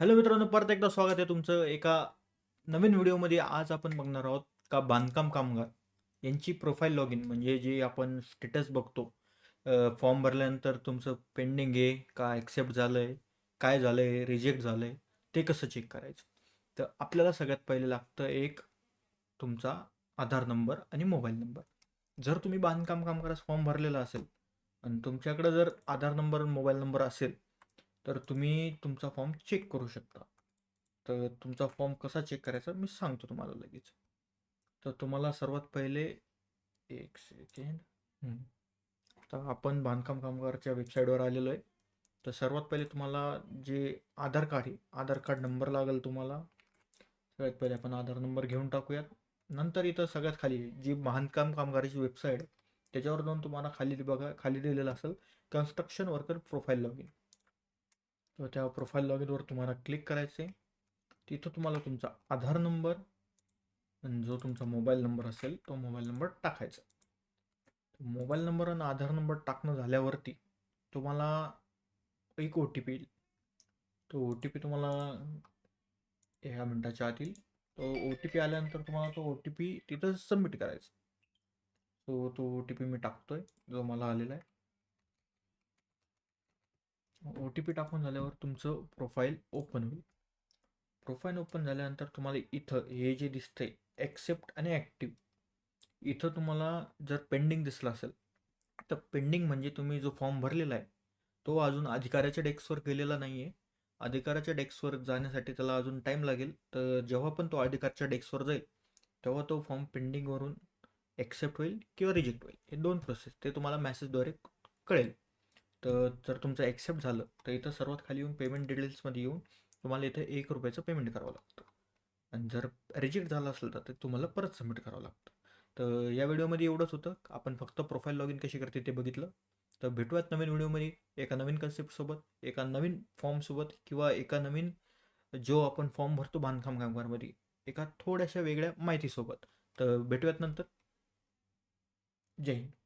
Hello मित्रांनो परत एकदा स्वागत आहे तुमचं एका नवीन व्हिडिओमध्ये. आज आपण बघणार आहोत का बांधकाम कामगार यांची प्रोफाईल लॉग इन म्हणजे जे आपण स्टेटस बघतो. फॉर्म भरल्यानंतर तुमचं पेंडिंग आहे का ॲक्सेप्ट झालं आहे काय झालं आहे रिजेक्ट झालं आहे ते कसं चेक करायचं? तर आपल्याला सगळ्यात पहिले लागतं एक तुमचा आधार नंबर आणि मोबाईल नंबर जर तुम्ही बांधकाम कामगारास फॉर्म भरलेला असेल आणि तुमच्याकडं जर आधार नंबर आणि मोबाईल नंबर असेल तर तुम्ही तुमचा फॉर्म चेक करू शकता. तर तुमचा फॉर्म कसा चेक करायचा मी सांगतो तुम्हाला लगेच. तर तुम्हाला सर्वात पहिले एक सेकंड तर आपण बांधकाम कामगारच्या वेबसाईटवर आलेलो आहे. तर सर्वात पहिले तुम्हाला जे आधार कार्ड आहे आधार कार्ड नंबर लागेल तुम्हाला. सगळ्यात पहिले आपण आधार नंबर घेऊन टाकूयात. नंतर इथं सगळ्यात खाली जी बांधकाम कामगाराची वेबसाईट आहे त्याच्यावर जाऊन तुम्हाला खाली बघा खाली दिलेलं असेल construction worker profile log in तर त्या प्रोफाईल लॉग इनवर तुम्हाला क्लिक करायचं आहे तिथं तुम्हाला तुमचा आधार नंबर आणि जो तुमचा मोबाईल नंबर असेल तो मोबाईल नंबर टाकायचा. मोबाईल नंबर आणि आधार नंबर टाकणं झाल्यावरती तुम्हाला एक ओ टी पी येईल. तो ओ टी पी तुम्हाला एका मिनटाच्या आत येईल. तो ओ टी पी आल्यानंतर तुम्हाला तो ओ टी पी तिथं सबमिट करायचा. सो तो ओ टी पी मी टाकतोय जो मला आलेला आहे. टी पी टाकून झाल्यावर तुमचं प्रोफाईल ओपन होईल. प्रोफाईल ओपन झाल्यानंतर तुम्हाला इथं हे जे दिसतंय ॲक्सेप्ट आणि ॲक्टिव्ह इथं तुम्हाला जर पेंडिंग दिसलं असेल तर पेंडिंग म्हणजे तुम्ही जो फॉर्म भरलेला आहे तो अजून अधिकाऱ्याच्या डेस्कवर गेलेला नाही आहे अधिकाऱ्याच्या डेस्कवर जाण्यासाठी त्याला अजून टाईम लागेल. तर जेव्हा पण तो अधिकाऱ्याच्या डेस्कवर जाईल तेव्हा तो फॉर्म पेंडिंगवरून ॲक्सेप्ट होईल किंवा रिजेक्ट होईल. हे दोन प्रोसेस ते तुम्हाला मॅसेजद्वारे कळेल. तर जर तुमचं ॲक्सेप्ट झालं तर इथं सर्वात खाली येऊन पेमेंट डिटेल्समध्ये येऊन तुम्हाला इथे एक रुपयाचं पेमेंट करावं लागतं. आणि जर रिजेक्ट झालं असेल तर ते तुम्हाला परत सबमिट करावं लागतं. तर या व्हिडिओमध्ये एवढंच होतं. आपण फक्त प्रोफाईल लॉग इन कशी करते ते बघितलं. तर भेटूयात नवीन व्हिडिओमध्ये एका नवीन कन्सेप्टसोबत एका नवीन फॉर्मसोबत किंवा एका नवीन जो आपण फॉर्म भरतो बांधकाम कामगारमध्ये एका थोड्याशा वेगळ्या माहितीसोबत तर भेटूयात नंतर. जय हिंद.